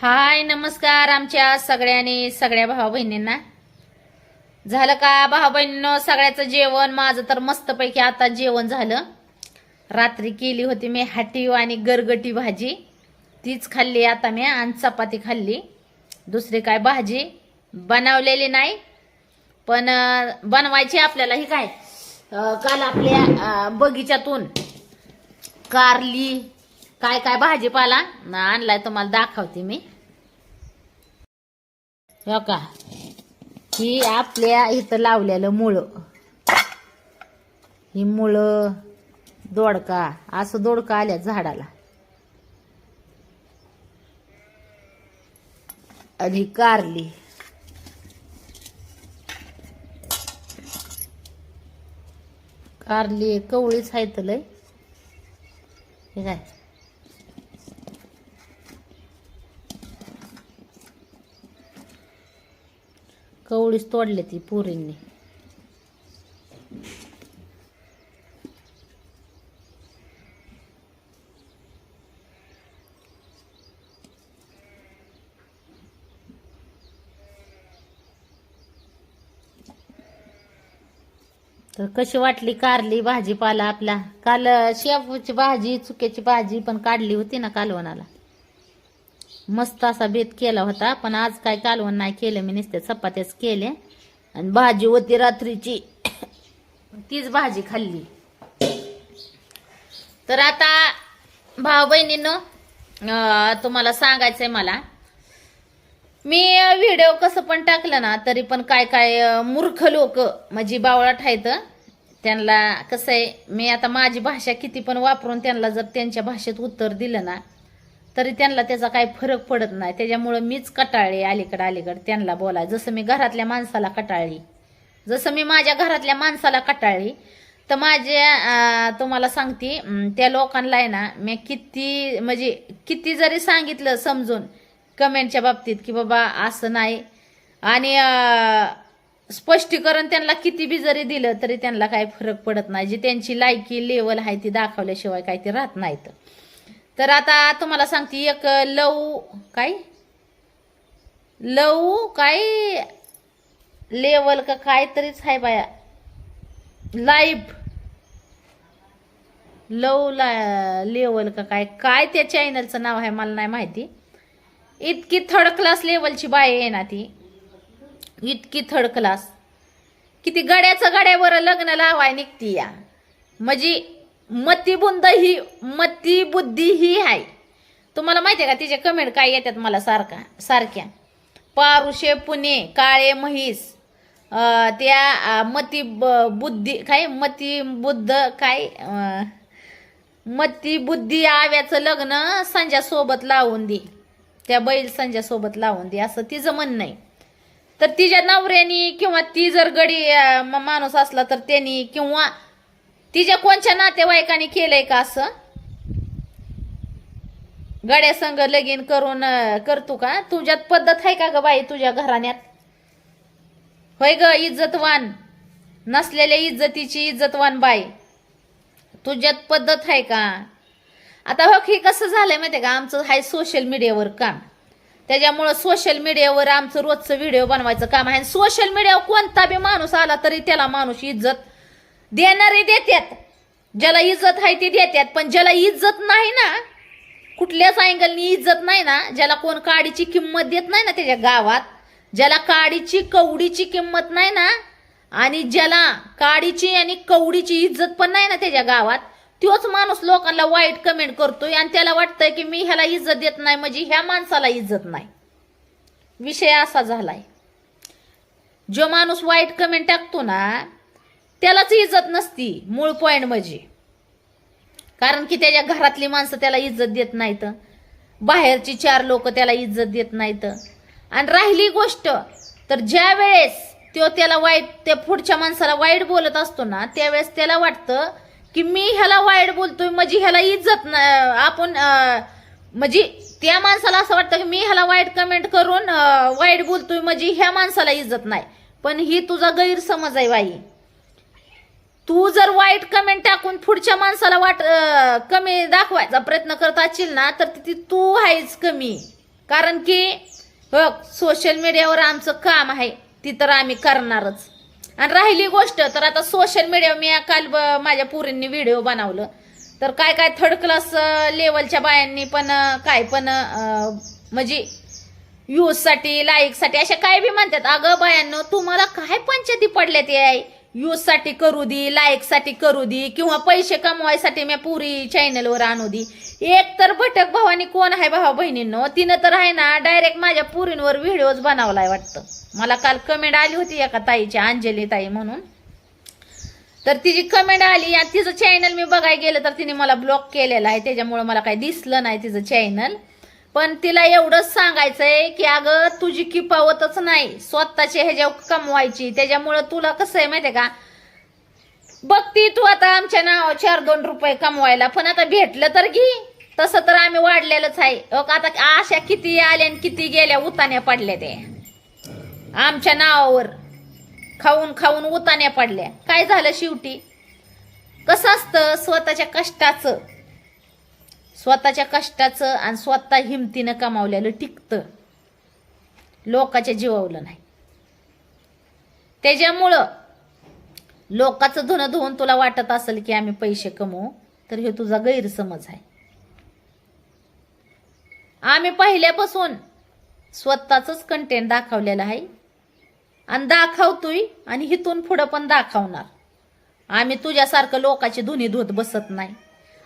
हाय नमस्कार आमच्या सगळ्यांनी सगळ्या भाऊ बहिणींना झालं का भाऊ बहिणीनं सगळ्याचं जेवण? माझं तर मस्तपैकी आता जेवण झालं. रात्री केली होती मी हाटीव आणि गरगटी भाजी. तीच खाल्ली आता मी आणि चपाती खाल्ली. दुसरी काय भाजी बनवलेली नाही. पण बनवायची आपल्याला ही काय काल आपल्या बगीच्यातून कारली काय काय भाजीपाला? न आणलाय तुम्हाला दाखवते मी. हो का? ही आपल्या इथं लावलेलं मुळं. ही मुळं दोडका असं दोडका आल्या झाडाला. आणि ही कारली. कारली कवळीच आहे लय. ठीक काय? कवळीच तोडले ती पोरींनी. तर कशी वाटली कारली भाजीपाला आपला? काल शेपूची भाजी चुक्याची भाजी पण काढली होती ना कालवणाला? मस्त असा बेत केला होता पण आज काय कालवण नाही केलं मी नुसते चपात्याच केले. आणि भाजी होती रात्रीची. तीच भाजी खाल्ली. तर आता भाऊ बहिणीनं तुम्हाला सांगायचंय मला. मी व्हिडिओ कसं पण टाकलं ना तरी पण काय काय मूर्ख लोक म्हणजे बावळा ठायत त्यांना कसं आहे मी आता माझी भाषा किती पण वापरून त्यांना जर त्यांच्या भाषेत उत्तर दिलं ना तरी त्यांना त्याचा काही फरक पडत नाही. त्याच्यामुळं मीच कटाळले अलीकडं अलीकडं. त्यांना बोलाय जसं मी घरातल्या माणसाला कटाळली जसं मी माझ्या घरातल्या माणसाला कटाळली तर माझ्या तुम्हाला सांगते त्या लोकांना आहे ना मी किती म्हणजे किती जरी सांगितलं समजून कमेंटच्या बाबतीत की बाबा असं नाही. आणि स्पष्टीकरण त्यांना किती बी जरी दिलं तरी त्यांना काही फरक पडत नाही. जी त्यांची लायकी लेवल आहे ती दाखवल्याशिवाय काही ते राहत नाहीत. तर आता तुम्हाला सांगते एक लव काय? लव काय? लेवल का काय तरीच आहे बाया. लाईव्ह लव ला लेवल का काय? काय त्या चॅनलचं नाव आहे मला नाही माहिती. इतकी थर्ड क्लास लेवलची बाय आहे ना ती. इतकी थर्ड क्लास किती गड्याचं गड्यावर लग्न लावाय निघती या. म्हणजे मतीबुंद ही मती बुद्धी ही आहे. तुम्हाला माहिती आहे का तिचे कमेंट काय येतात मला सारखा सारख्या? पारुशे पुणे काळे म्हैस त्या मती बुद्धी काय मती बुद्ध काय मती बुद्धी आव्याचं लग्न संध्यासोबत लावून दे. त्या बैल संध्यासोबत लावून दे असं तिचं म्हणणं आहे. तर तिच्या नवऱ्यानी किंवा ती जर गडी म- माणूस असला तर त्यांनी किंवा तिच्या कोणच्या नातेवाईकांनी केलंय का असं? गड्या संग लगीन करून करतो का? तुझ्यात पद्धत आहे का ग बाई तुझ्या घराण्यात? होय ग इज्जतवान. नसलेल्या इज्जतीची इज्जतवान बाई. तुझ्यात पद्धत आहे का? आता हो हे कसं झालंय माहितीये का? आमचं आहे सोशल मीडियावर काम. त्याच्यामुळं सोशल मीडियावर आमचं रोजचं व्हिडिओ बनवायचं काम आहे. सोशल मीडियावर कोणता बी माणूस आला तरी त्याला माणूस इज्जत देणारे देतात ज्याला इज्जत आहे ते देतात पण ज्याला इज्जत नाही ना कुठल्याच अँगलनी इज्जत नाही ना ज्याला कोण काडीची किंमत देत नाही ना त्याच्या गावात ज्याला काडीची कवडीची किंमत नाही ना आणि ज्याला काडीची आणि कवडीची इज्जत पण नाही ना त्याच्या गावात तोच माणूस लोकांना वाईट कमेंट करतोय आणि त्याला वाटतंय की मी ह्याला इज्जत देत नाही म्हणजे ह्या माणसाला इज्जत नाही. विषय असा झालाय. जो माणूस वाईट कमेंट टाकतो ना त्यालाच इज्जत नसती मूळ पॉइंट म्हणजे. कारण की त्याच्या घरातली माणसं त्याला इज्जत देत नाहीत. बाहेरची चार लोक त्याला इज्जत देत नाहीत. आणि राहिली गोष्ट तर ज्या वेळेस तो त्याला वाईट त्या पुढच्या माणसाला वाईट बोलत असतो ना त्यावेळेस त्याला वाटतं की मी ह्याला वाईट बोलतोय म्हणजे ह्याला इज्जत न- आपण म्हणजे त्या माणसाला असं वाटतं की मी ह्याला वाईट कमेंट करून वाईट बोलतोय म्हणजे ह्या माणसाला इज्जत नाही. पण ही तुझा गैरसमज आहे बाई. तू जर वाईट कमेंट टाकून पुढच्या माणसाला वाट कमी दाखवायचा प्रयत्न करत असशील ना तर तिथे तू आहेच कमी. कारण की हो सोशल मीडियावर आमचं काम आहे ती तर आम्ही करणारच. आणि राहिली गोष्ट तर आता सोशल मीडियावर मी काल ब- माझ्या पुरींनी व्हिडिओ बनवलं. तर काय काय थर्ड क्लास लेवलच्या बायांनी पण काय पण म्हणजे यूजसाठी लाईकसाठी अशा काय बी म्हणतात. अगं बायांनो तुम्हाला काय पंचायती पडल्या ते आहे साठी करू दी लाईकसाठी करू दी किंवा पैसे कमवायसाठी मी पुरी चॅनलवर आणू दी. एक तर भटक भावानी कोण आहे भावा बहिणींनो? तिनं तर आहे ना डायरेक्ट माझ्या पुरींवर व्हिडिओज बनवलाय वाटतं. मला काल कमेंट आली होती एका ताईची अंजली ताई म्हणून. तर तिची कमेंट आली आणि तिचं चॅनल मी बघायला गेलं तर तिने मला ब्लॉक केलेलं आहे. त्याच्यामुळे मला काही दिसलं नाही तिचं चॅनल पण तिला एवढंच सांगायचंय की अगं तुझी किपावतच नाही. स्वतःची ह्याच्या कमवायची त्याच्यामुळं तुला कसं आहे माहितीये का? बघती तू आता आमच्या नाव चार दोन रुपये कमवायला पण आता भेटलं तर घे. तसं तर आम्ही वाढलेलंच आहे. अहो, आता अशा किती आल्या आणि किती गेल्या उतान्या पडल्या ते आमच्या नावावर खाऊन खाऊन उतान्या पडल्या. काय झालं शेवटी? कसं असतं स्वतःच्या कष्टाचं? स्वतःच्या कष्टाचं आणि स्वतः हिमतीनं कमावलेलं टिकतं. लोकाच्या जीवावलं नाही. त्याच्यामुळं लोकाचं धुणं धुवून तुला वाटत असेल की आम्ही पैसे कमवू तर हे तुझा गैरसमज आहे. आम्ही पहिल्यापासून स्वतःच कंटेंट दाखवलेलं आहे. आणि दाखवतोय आणि हिथून पुढं पण दाखवणार. आम्ही तुझ्यासारखं लोकाची धुनी धुत बसत नाही.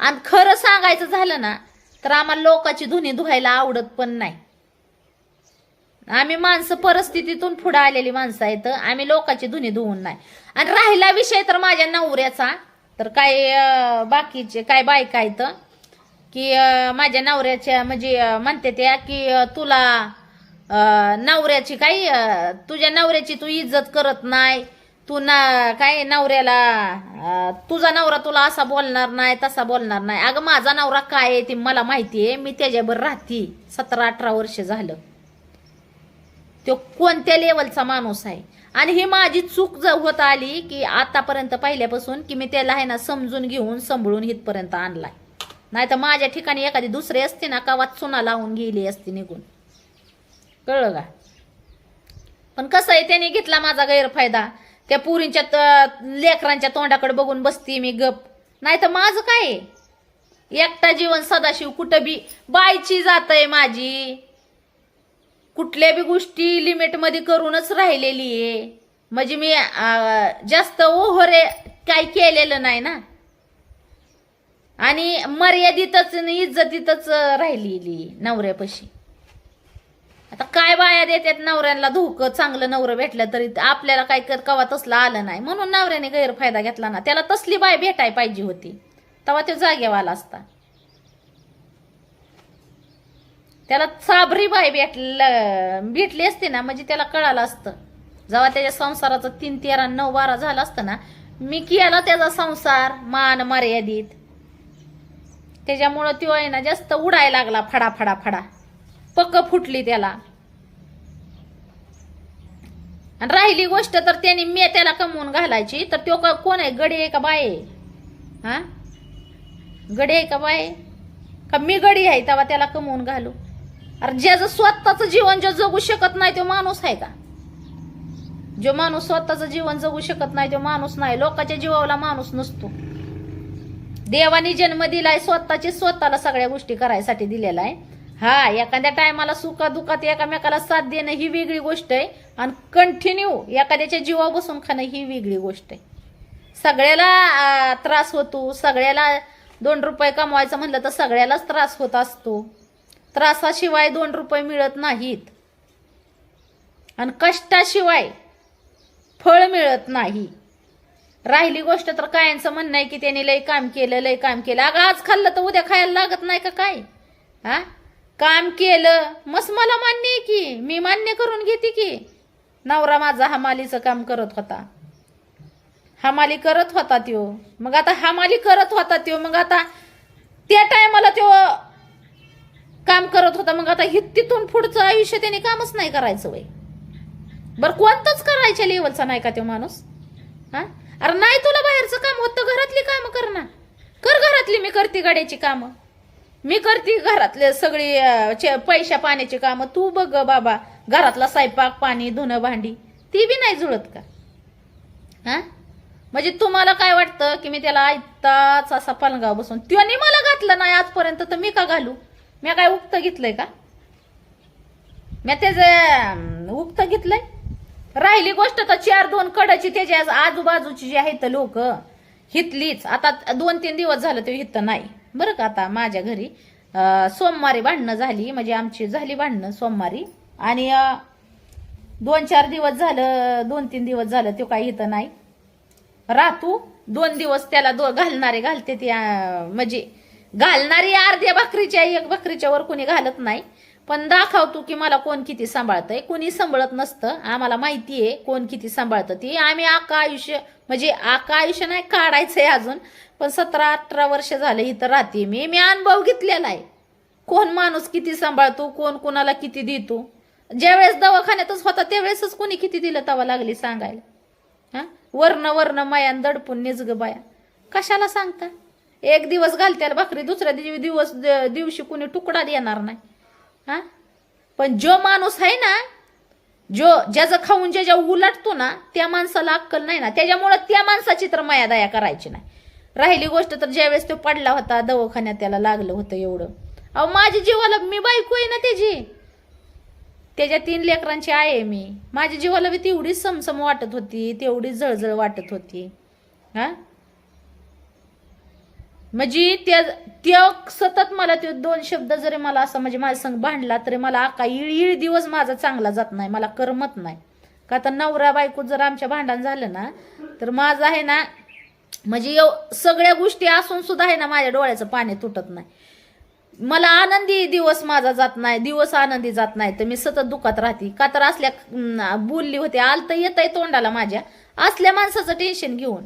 आणि खरं सांगायचं झालं ना तर आम्हाला लोकाची धुनी धुवायला आवडत पण नाही. आम्ही माणसं परिस्थितीतून पुढे आलेली माणसं आहेत आम्ही लोकाची धुनी धुवून नाही. आणि राहिला विषय तर माझ्या नवऱ्याचा तर काय बाकीचे काय बायका आहेत की माझ्या नवऱ्याच्या म्हणजे म्हणते त्या की तुला नवऱ्याची काही तुझ्या नवऱ्याची तू इज्जत करत नाही तू ना काय नवऱ्याला? तुझा नवरा तुला असा बोलणार नाही तसा बोलणार नाही. अगं माझा नवरा काय आहे ते मला माहिती आहे. मी त्याच्यावर राहते. सतरा अठरा वर्ष झालं. तो कोणत्या लेवलचा माणूस आहे? आणि ही माझी चूक ज होत आली की आतापर्यंत पहिल्यापासून की मी त्याला आहे ना समजून घेऊन सांभाळून इथपर्यंत आणलाय. नाही तर माझ्या ठिकाणी एखादी दुसरी असते ना का चुना लावून गेली असती निघून. कळलं का? पण कसं आहे त्याने घेतला माझा गैरफायदा. त्या पुरींच्या त- लेकरांच्या तोंडाकडे बघून बसती मी गप. नाही तर माझं काय आहे? एकटा जीवन सदाशिव कुठं बी बायची जात आहे माझी. कुठल्या बी गोष्टी लिमिटमध्ये करूनच राहिलेली आहे. म्हणजे मी जास्त ओहरे काय केलेलं नाही ना. आणि मर्यादितच इज्जतीतच राहिलेली नवऱ्यापाशी. आता काय बाया देतात नवऱ्यांना धोकं चांगलं नवरं भेटलं तरी आपल्याला काय कवा तसला आलं नाही. म्हणून नवऱ्याने गैरफायदा घेतला ना. त्याला तसली बाय भेटाय पाहिजे होती. तेव्हा तो जागेवाला असता. त्याला साबरी बाय भेटलं भेटली असते ना म्हणजे त्याला कळालं असतं. जेव्हा त्याच्या संसाराचं तीन तेरा नऊ बारा झालं असतं ना मी केला त्याचा संसार मान मर्यादित. त्याच्यामुळं तो आहे ना जास्त उडायला लागला फडा फडा फडा. पक्क फुटली त्याला. आणि राहिली गोष्ट तर त्याने मी त्याला कमवून घालायची. तर तो का- कोण आहे? गडी आहे का बाय हा? गडी आहे का बाय का मी गडी आहे तेव्हा त्याला कमवून घालू? अरे ज्याचं स्वतःचं जीवन जो जगू शकत नाही तो माणूस आहे का? जो माणूस स्वतःचं जीवन जगू शकत नाही तो माणूस नाही. लोकांच्या जीवाला माणूस नसतो. देवाने जन्म दिलाय स्वतःचे स्वतःला सगळ्या गोष्टी करायसाठी दिलेला आहे. हा एखाद्या टायमाला सुखा दुखात एकामेकाला साथ देणं ही वेगळी गोष्ट आहे. आणि कंटिन्यू एखाद्याच्या जीवा बसून खाणं ही वेगळी गोष्ट आहे. सगळ्याला त्रास होतो. सगळ्याला दोन रुपये कमवायचं म्हणलं तर सगळ्यालाच त्रास होत असतो. त्रासाशिवाय दोन रुपये मिळत नाहीत. आणि कष्टाशिवाय फळ मिळत नाही. राहिली गोष्ट तर कायांचं म्हणणं आहे की त्याने लय काम केलं लय काम केलं. अगं आज खाल्लं तर उद्या खायला लागत नाही का काय? हा? काम केलं. मस मला मान्य आहे की मी मान्य करून घेते की. नवरा माझा हमालीचं काम करत होता. हमाली करत होता त्यो. मग आता हमाली करत होता त्यो. मग आता त्या टायमाला त्यो काम करत होता. मग आता हि तिथून पुढचं आयुष्य त्याने कामच नाही करायचं वय. बरं कोणतंच करायच्या लेवलचा नाही का तो माणूस? हा? अरे नाही तुला बाहेरचं काम होतं घरातली कामं कर ना. कर घरातली मी करते गाड्याची कामं. मी करते घरातले सगळी चे- पैशा पाण्याची कामं. तू बघ बाबा घरातला स्वयंपाक पाणी धुणं भांडी ती बी नाही जुळत का? हा? म्हणजे तुम्हाला काय वाटतं की मी त्याला ऐकताच असा पलगाव बसून त्याने मला घातलं नाही आजपर्यंत तर मी का घालू? मी काय उक्त घेतलंय का? मी त्याचं उक्त घेतलंय? राहिली गोष्ट तर चार दोन कडाची त्याच्या आजूबाजूची जी आहेत लोक हितलीच. आता दोन तीन दिवस झालं ते हित नाही. बरं का आता माझ्या घरी सोमवारी भांडणं झाली म्हणजे आमची झाली भांडणं सोमवारी. आणि दोन चार दिवस झालं दोन तीन दिवस झालं तो काही इथं नाही. राहतू दोन दिवस त्याला दो घालणारे घालते ते म्हणजे घालणारी अर्ध्या भाकरीच्या एक भाकरीच्या वर कोणी घालत नाही. पण दाखवतो की मला कोण किती सांभाळतंय. कोणी सांभाळत नसतं. आम्हाला माहिती आहे कोण किती सांभाळतं. ती आम्ही आका आयुष्य म्हणजे आका आयुष्य नाही काढायचंय अजून. पण सतरा अठरा वर्ष झाले इथं राहते मी. मी अनुभव घेतलेला आहे. कोण माणूस किती सांभाळतो कोण कोणाला किती देतो? ज्यावेळेस दवाखान्यातच होता त्यावेळेसच कोणी किती दिलं तवा लागली सांगायला? हा? वर्ण वर्ण मायान दडपून निजग बाया. कशाला सांगता? एक दिवस घालत्याला भाकरी दुसऱ्या दिव- दिवस दिवशी कोणी तुकडा देणार नाही. हा? पण जो माणूस आहे ना जो ज्याचं खाऊन ज्याच्या उलटतो ना त्या माणसाला अक्कल नाही ना. त्याच्यामुळं त्या माणसाची तर माया दया करायची नाही. राहिली गोष्ट तर ज्यावेळेस तो पडला होता दवाखान्यात त्याला लागलं होतं एवढं. अहो माझ्या जीवाला मी बायको आहे ना त्याची. त्याच्या तीन लेकरांची आई आहे मी. माझ्या जीवाला बी तेवढीच समसम वाटत होती तेवढीच जळजळ वाटत होती. हा? म्हणजे त्या त्या सतत मला ते दोन शब्द जरी मला असं म्हणजे माझ्या संग भांडला तरी मला आका इळ इळ दिवस माझा चांगला जात नाही मला करमत नाही. का तर नवरा बायको जर आमच्या भांडण झालं ना तर माझं आहे ना म्हणजे एव- सगळ्या गोष्टी असून सुद्धा आहे ना माझ्या डोळ्याचं पाणी तुटत नाही. मला आनंदी दिवस माझा जात नाही दिवस आनंदी जात नाही तर मी सतत दुखात राहते. का तर असल्या बोलली बोलली आल आलत येत आहे तोंडाला माझ्या. असल्या माणसाचं टेन्शन घेऊन.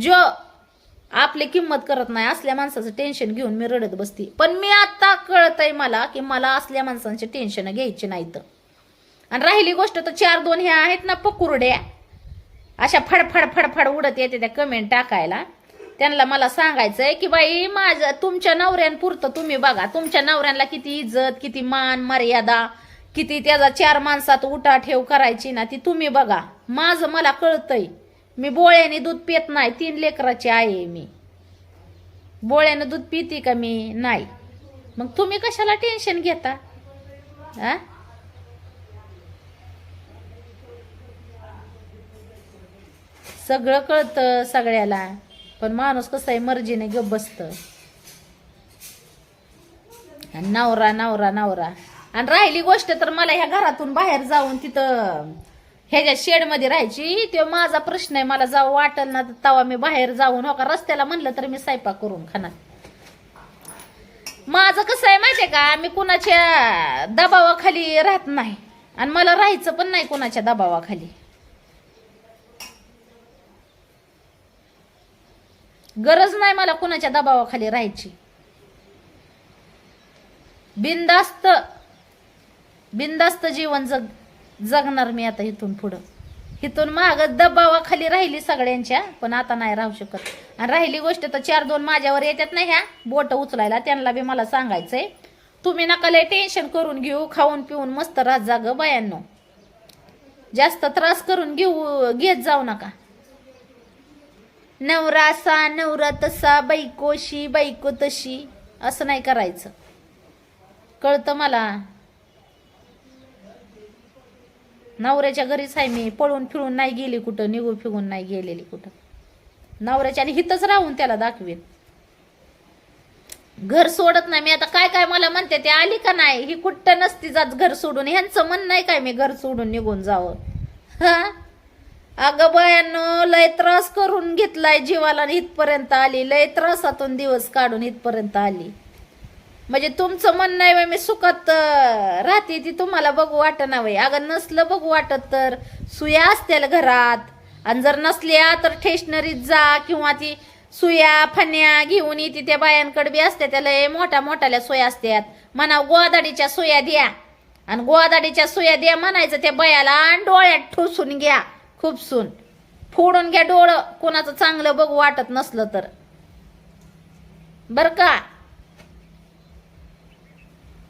जो आपली किंमत करत नाही असल्या माणसाचं टेन्शन घेऊन मी रडत बसते. पण मी आता कळत आहे मला की मला असल्या माणसांचे टेन्शन घ्यायचे नाहीत. आणि राहिली गोष्ट तर चार दोन ह्या आहेत ना पकुरड्या. अशा फडफड फडफड उडत येते त्या कमेंट टाकायला. त्यांना मला सांगायचंय की बाई माझं तुमच्या नवऱ्यांपुरतं तुम्ही बघा. तुमच्या नवऱ्यांना किती इज्जत किती मान मर्यादा किती त्याचा चार माणसात उठा ठेव करायची ना ती तुम्ही बघा. माझं मला कळतंय. मी बोळ्याने दूध पित नाही तीन लेकराची आहे मी. बोळ्यानं दूध पिते का मी? नाही. मग तुम्ही कशाला टेन्शन घेता? आ? सगळं कळतं सगळ्याला. पण माणूस कसं आहे मर्जीने गप बसतं. आणि नवरा नवरा नवरा. आणि राहिली गोष्ट तर मला ह्या घरातून बाहेर जाऊन तिथं ह्याच्या शेडमध्ये राहायची तो माझा प्रश्न आहे मला जावं वाटेल ना तर तेव्हा मी बाहेर जाऊन हो का? रस्त्याला म्हणलं तर मी स्वयंपाक करून खाणार. माझं कसं आहे माहितीये का? मी कुणाच्या दबावाखाली राहत नाही. आणि मला राहायचं पण नाही कुणाच्या दबावाखाली. गरज नाही मला कुणाच्या दबावाखाली राहायची. बिंदास्त बिंदास्त जीवन जग जगणार मी आता इथून पुढं. इथून माग दबावाखाली राहिली सगळ्यांच्या पण आता नाही राहू शकत. आणि राहिली गोष्ट तर चार दोन माझ्यावर येतात ना ह्या बोट उचलायला त्यांना बी मला सांगायचंय. तुम्ही नका लय टेन्शन करून घेऊ खाऊन पिऊन मस्त राहत जाग बायांनो. जास्त त्रास करून घेऊ घेत जाऊ नका. नवरा असा नवरा तसा बायकोशी बायको तशी. असं नाही करायचं. कळतं मला? नवऱ्याच्या घरीच आहे मी. पळून फिरून नाही गेली कुठं निघून फिरून नाही गेलेली कुठं. नवऱ्याच्या आणि हितच राहून त्याला दाखवेन. घर सोडत नाही. मी आता काय काय मला म्हणते ते आली का नाही? ही कुठं नसती जात घर सोडून. ह्यांचं म्हण नाही काय मी घर सोडून निघून जावं? हा? अगं बायांनो लय त्रास करून घेतलाय जीवाला आणि इथपर्यंत आली. लय त्रासातून दिवस काढून इथपर्यंत आली. म्हणजे तुमचं म्हणणं आहे मी सुखात राहते ती तुम्हाला बघू वाटत वय अगं नसलं बघू वाटत तर सुया असतील घरात. आणि जर नसल्या तर स्टेशनरीत जा किंवा ती सुया फण्या घेऊन येते त्या बायांकडे बी असते. त्याला मोठ्या मोठ्याल्या सोया असतात म्हणा गोदाडीच्या सोया द्या. आणि गोदाडीच्या सोया द्या म्हणायचं त्या बयाला आणि डोळ्यात ठोसून घ्या. खूप सून. फोडून घ्या डोळं. कोणाचं चांगलं बघू वाटत नसलं तर. बर का?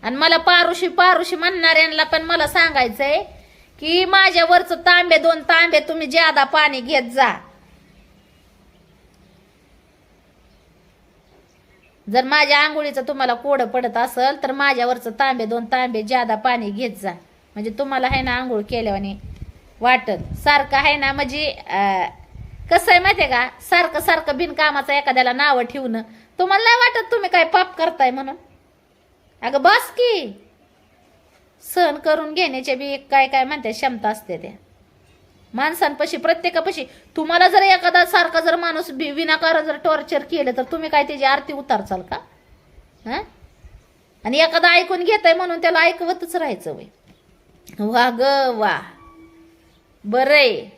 आणि मला पारुशी पारुशी म्हणणाऱ्यांना पण मला सांगायचंय की माझ्यावरचं तांबे दोन तांबे तुम्ही ज्यादा पाणी घेत जा. जर माझ्या आंघोळीचं तुम्हाला कोडं पडत असेल तर माझ्यावरचं तांबे दोन तांबे ज्यादा पाणी घेत जा. म्हणजे तुम्हाला हे ना आंघोळ केल्यावाने वाटत. सारखं आहे ना म्हणजे कसं आहे माहितीये का? सारखं सारखं बिनकामाचं एखाद्याला नावं ठेवणं. तुम्हाला नाही वाटत तुम्ही काय पाप करताय म्हणून? अगं बस की. सहन करून घेण्याच्या बी एक काय काय म्हणते क्षमता असते त्या माणसांपाशी प्रत्येकापाशी. तुम्हाला जर एखादा सारखा जर माणूस विनाकारण जर टॉर्चर केलं तर तुम्ही काय त्याची आरती उतारचाल का? हां? आणि एखादा ऐकून घेताय म्हणून त्याला ऐकवतच राहायचं वय. वा ग वा. बरंय